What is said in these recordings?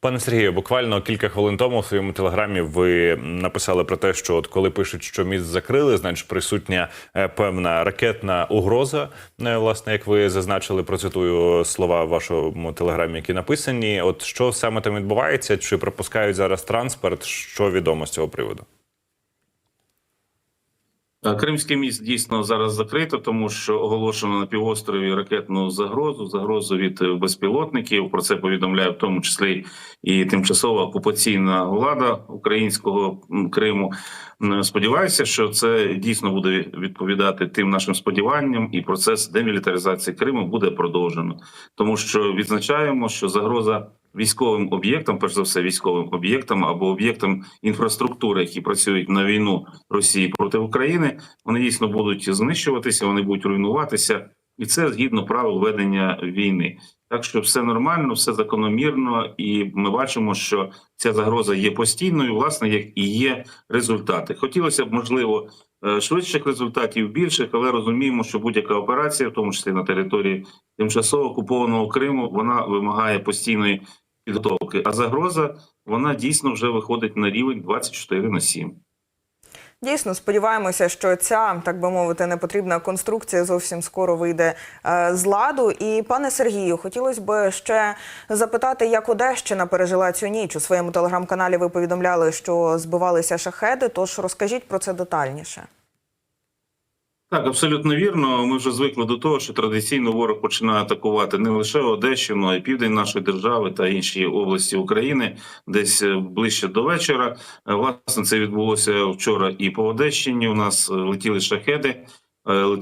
Пане Сергію, буквально кілька хвилин тому в своєму телеграмі ви написали про те, що от коли пишуть, що міст закрили, значить присутня е, певна ракетна угроза. Е, Власне, як ви зазначили, процитую слова в вашому телеграмі, які написані. От що саме там відбувається? Чи пропускають зараз транспорт? Що відомо з цього приводу? Е, Кримський міст дійсно зараз закрито, тому що оголошено на півострові ракетну загрозу, загрозу від безпілотників. Про це повідомляє в тому числі і тимчасова окупаційна влада українського Криму. Сподіваюся, що це дійсно буде відповідати тим нашим сподіванням, і процес демілітаризації Криму буде продовжено, тому що відзначаємо, що загроза військовим об'єктам, перш за все, військовим об'єктам або об'єктам інфраструктури, які працюють на війну Росії проти України, вони дійсно будуть знищуватися, вони будуть руйнуватися, і це згідно правил ведення війни. Так що все нормально, все закономірно, і ми бачимо, що ця загроза є постійною, власне, як і є результати. Хотілося б, можливо, е, швидших результатів, більших, але розуміємо, що будь-яка операція, в тому числі на території тимчасово окупованого Криму, вона вимагає постійної підготовки. А загроза вона дійсно вже виходить на рівень 24 на 7. Дійсно, сподіваємося, що ця, так би мовити, непотрібна конструкція зовсім скоро вийде е, з ладу. І пане Сергію, хотілося б ще запитати, як Одещина пережила цю ніч. У своєму телеграм-каналі ви повідомляли, що збивалися шахеди. Тож розкажіть про це детальніше. Так, абсолютно вірно. Ми вже звикли до того, що традиційно ворог починає атакувати не лише Одещину, а й південь нашої держави та інші області України, десь е, ближче до вечора. Е, Власне, це відбулося вчора і по Одещині. У нас е, летіли шахеди.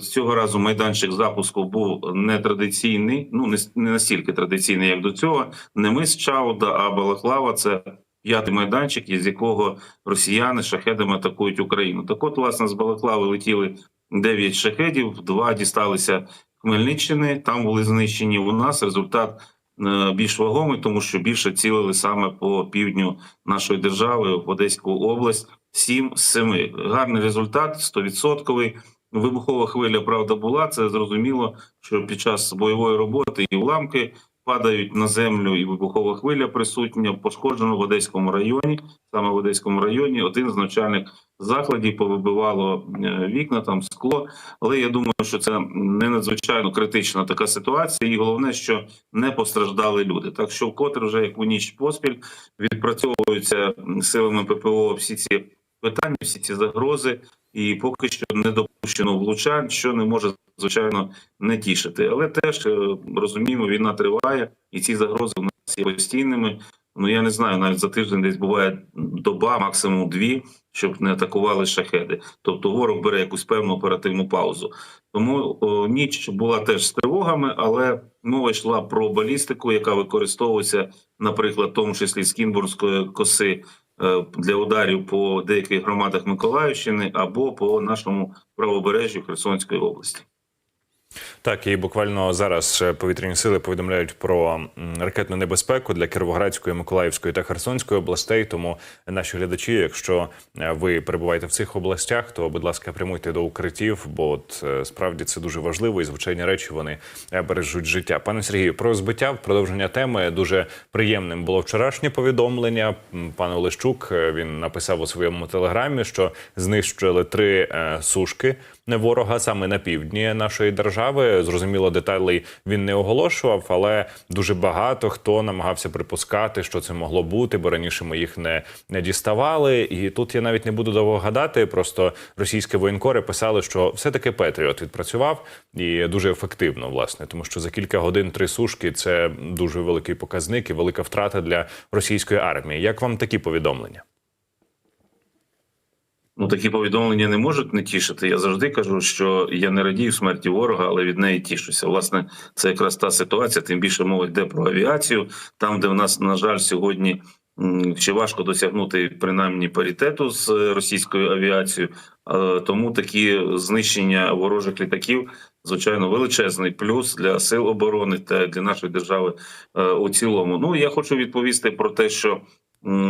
Цього разу майданчик запуску був нетрадиційний, ну не настільки традиційний, як до цього. Не мис Чауда, а Балаклава. Це п'ятий майданчик, із якого росіяни шахедами атакують Україну. Так, от, власне, з Балаклави летіли 9 шахедів, два дісталися Хмельниччини. Там були знищені. У нас результат е, більш вагомий, тому що більше цілили саме по півдню нашої держави в Одеську область. 7 з 7. Гарний результат, 100%. Вибухова хвиля, правда, була. Це зрозуміло, що під час бойової роботи і уламки падають на землю, і вибухова хвиля присутня. Пошкоджено в Одеському районі. Саме в Одеському районі один з навчальних закладів повибивало е, вікна, там скло. Але я думаю, що це не надзвичайно критична така ситуація, і головне, що не постраждали люди. Так що, вкотре вже як у ніч поспіль відпрацьовуються силами ППО всі ці питання, всі ці загрози, і поки що не допущено влучань, що не може звичайно не тішити. Але теж е, розуміємо, війна триває, і ці загрози в нас є постійними. Ну я не знаю, навіть за тиждень десь буває доба, максимум дві, щоб не атакували шахеди. Тобто ворог бере якусь певну оперативну паузу. Тому о, ніч була теж з тривогами, але мова йшла про балістику, яка використовується, наприклад, в тому числі з Кінбурзької коси для ударів по деяких громадах Миколаївщини або по нашому правобережжю Херсонської області. Так, і буквально зараз повітряні сили повідомляють про ракетну небезпеку для Кіровоградської, Миколаївської та Херсонської областей. Тому наші глядачі, якщо е, ви перебуваєте в цих областях, то будь ласка, прямуйте до укриттів, бо от е, справді це дуже важливо і звичайні речі вони е, бережуть життя. Пане Сергію, про збиття в продовження теми дуже приємним було вчорашнє повідомлення. М, Пан Олещук він написав у своєму телеграмі, що знищили три сушки ворога саме на півдні нашої держави. Зрозуміло, деталей він не оголошував, але дуже багато хто намагався припускати, що це могло бути, бо раніше ми їх не, не діставали. І тут я навіть не буду довго гадати. Просто російські воєнкори писали, що все-таки Петріот відпрацював і дуже ефективно, власне, тому що за кілька годин три сушки це дуже великий показник і велика втрата для російської армії. Як вам такі повідомлення? Ну, такі повідомлення не можуть не тішити. Я завжди кажу, що я не радію смерті ворога, але від неї тішуся. Власне, це якраз та ситуація. Тим більше мова йде про авіацію, там, де в нас, на жаль, сьогодні ще важко досягнути принаймні паритету з е, російською авіацією. Е, Тому такі знищення ворожих літаків, звичайно, величезний плюс для сил оборони та для нашої держави е, у цілому. Ну я хочу відповісти про те, що.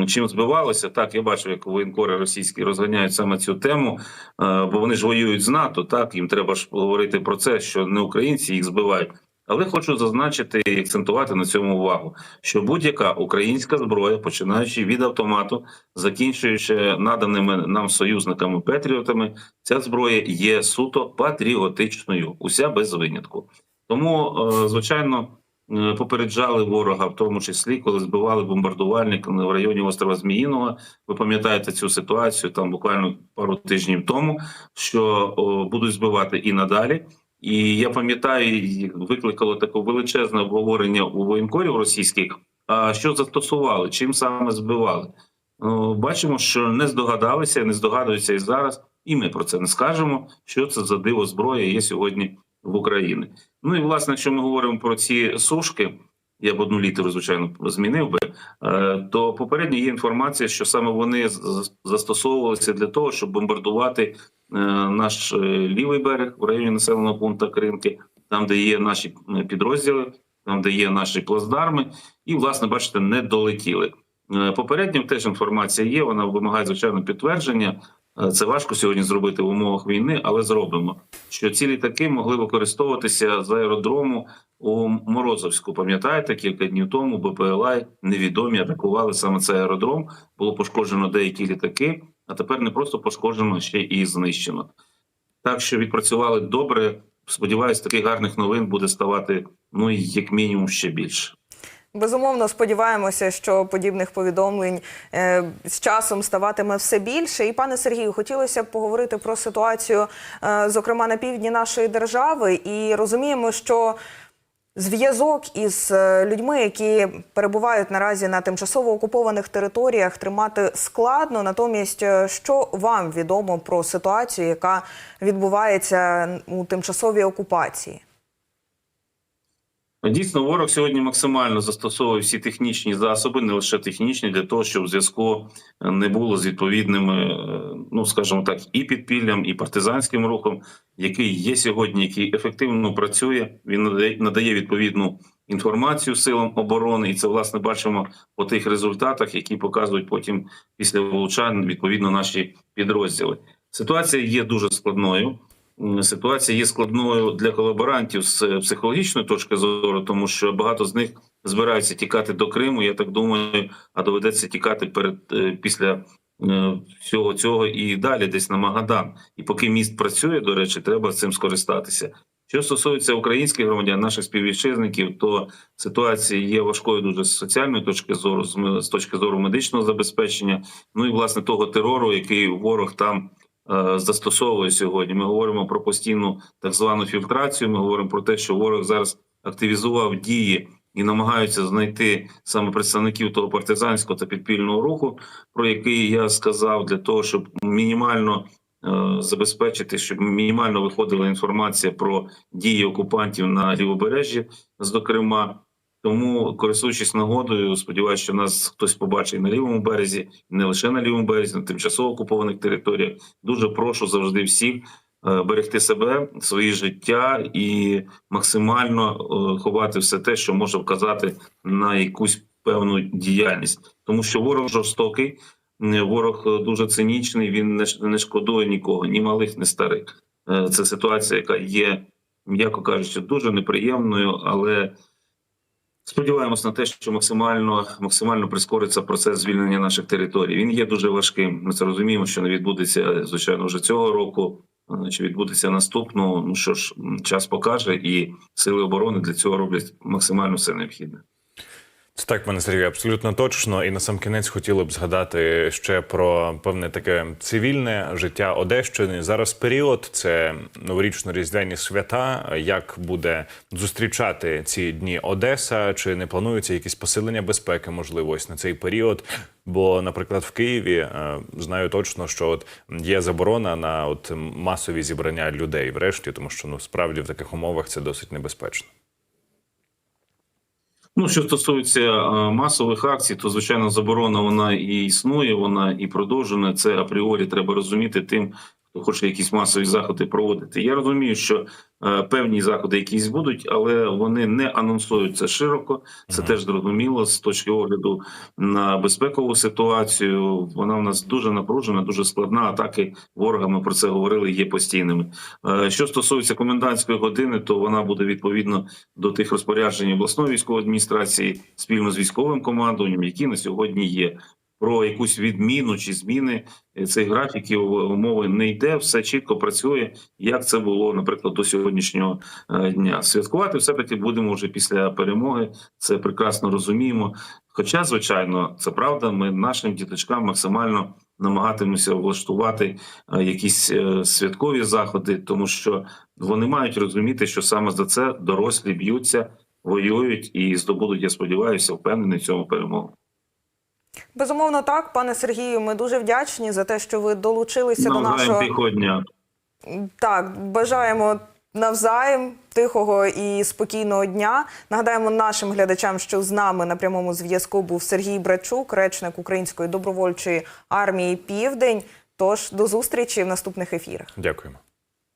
Чим збивалося, так я бачу, як воєнкори російські розганяють саме цю тему, е, бо вони ж воюють з НАТО. Так їм треба ж говорити про це, що не українці їх збивають, Але хочу зазначити і акцентувати на цьому увагу, що будь-яка українська зброя, починаючи від автомату, закінчуючи наданими нам союзниками патріотами, ця зброя є суто патріотичною, уся без винятку. Тому, е, звичайно, попереджали ворога, в тому числі, коли збивали бомбардувальник в районі острова Зміїного. Ви пам'ятаєте цю ситуацію там буквально пару тижнів тому, що о, будуть збивати і надалі. І я пам'ятаю, викликало таке величезне обговорення у воєнкорів російських. А що застосували, чим саме збивали? Ну, бачимо, що не здогадалися, не здогадуються і зараз. І ми про це не скажемо. Що це за диво зброя є сьогодні в Україні. Ну і власне, якщо ми говоримо про ці сушки, я б одну літеру, звичайно, змінив би. е, То попередньо є інформація, що саме вони застосовувалися для того, щоб бомбардувати е, наш е, лівий берег в районі населеного пункту Кринки, там, де є наші підрозділи, там, де є наші плацдарми, і, власне, бачите, не долетіли. Попередньо теж інформація є. Вона вимагає звичайно підтвердження. Це важко сьогодні зробити в умовах війни, але зробимо. Що ці літаки могли використовуватися з аеродрому у Морозовську. Пам'ятаєте, кілька днів тому БПЛА невідомі атакували саме цей аеродром. Було пошкоджено деякі літаки, а тепер не просто пошкоджено, ще і знищено. Так що відпрацювали добре. Сподіваюсь, таких гарних новин буде ставати ну як мінімум ще більше. Безумовно, сподіваємося, що подібних повідомлень е, з часом ставатиме все більше. І пане Сергію, хотілося б поговорити про ситуацію, е, зокрема на півдні нашої держави, і розуміємо, що зв'язок із е, людьми, які перебувають наразі на тимчасово окупованих територіях, тримати складно. Натомість, е, що вам відомо про ситуацію, яка відбувається у тимчасовій окупації? Дійсно, ворог сьогодні максимально застосовує всі технічні засоби, не лише технічні, для того, щоб зв'язку не було з відповідними, е, ну скажімо так, і підпіллям, і партизанським рухом, який є сьогодні, який ефективно працює. Він надає, надає відповідну інформацію силам оборони, і це власне бачимо по тих результатах, які показують потім після влучань відповідно наші підрозділи. Ситуація є дуже складною. Ситуація є складною для колаборантів з психологічної точки зору, тому що багато з них збираються тікати до Криму. Я так думаю, а доведеться тікати перед е, після е, всього цього і далі, десь на Магадан. І поки міст працює, до речі, треба цим скористатися. Що стосується українських громадян, наших співвітчизників, то ситуація є важкою дуже з соціальної точки зору, з точки зору медичного забезпечення. Ну і власне того терору, який ворог там е, застосовує сьогодні. Ми говоримо про постійну так звану фільтрацію. Ми говоримо про те, що ворог зараз активізував дії і намагаються знайти саме представників того партизанського та підпільного руху, про який я сказав, для того, щоб мінімально е, забезпечити, щоб мінімально виходила інформація про дії окупантів на лівобережжі, зокрема. Тому, користуючись нагодою, сподіваюся, що нас хтось побачить на лівому березі, не лише на лівому березі, на тимчасово окупованих територіях. Дуже прошу завжди всіх е, берегти себе, свої життя і максимально е, ховати все те, що може вказати на якусь певну діяльність, тому що ворог жорстокий, ворог е, дуже цинічний. Він не шкодує нікого, ні малих, ні старих. Це ситуація, яка є, м'яко кажучи, дуже неприємною, але. Сподіваємось на те, що максимально максимально прискориться процес звільнення наших територій. Він є дуже важким. Ми це розуміємо, що не відбудеться звичайно вже цього року. е, Чи відбудеться наступного? Ну що ж, час покаже, і сили оборони для цього роблять максимально все необхідне. Це так, пане Сергію, абсолютно точно. І на сам кінець хотіли б згадати ще про певне таке цивільне життя Одещини. Зараз період це новорічно-різдвяні свята. Як буде зустрічати ці дні Одеса? Чи не плануються якісь посилення безпеки, можливо, ось на цей період? Бо, наприклад, в Києві е, знаю точно, що от є заборона на от масові зібрання людей, врешті, тому що ну справді в таких умовах це досить небезпечно. Ну, що стосується е, масових акцій, то звичайно заборона вона і існує, вона і продовжена. Це апріорі треба розуміти тим, хоче якісь масові заходи проводити. Я розумію, що е, певні заходи якісь будуть, але вони не анонсуються широко. Це теж зрозуміло з точки огляду на безпекову ситуацію. Вона в нас дуже напружена, дуже складна. Атаки ворога. Ми про це говорили. Є постійними. Е, Що стосується комендантської години, то вона буде відповідно до тих розпоряджень обласної військової адміністрації спільно з військовим командуванням, які на сьогодні є. Про якусь відміну чи зміни е, цих графіків умови не йде. Все чітко працює, як це було, наприклад, до сьогоднішнього е, дня. Святкувати все таки будемо вже після перемоги. Це прекрасно розуміємо. Хоча, звичайно, це правда, ми нашим діточкам максимально намагатимемося влаштувати е, якісь е, святкові заходи, тому що вони мають розуміти, що саме за це дорослі б'ються, воюють і здобудуть, я сподіваюся, впевнений цьому перемогу. Безумовно, так, пане Сергію. Ми дуже вдячні за те, що ви долучилися до нашого тихого дня. Так, бажаємо навзаєм тихого і спокійного дня. Нагадаємо нашим глядачам, що з нами на прямому зв'язку був Сергій Брачук, речник Української добровольчої армії Південь. Тож до зустрічі в наступних ефірах. Дякуємо.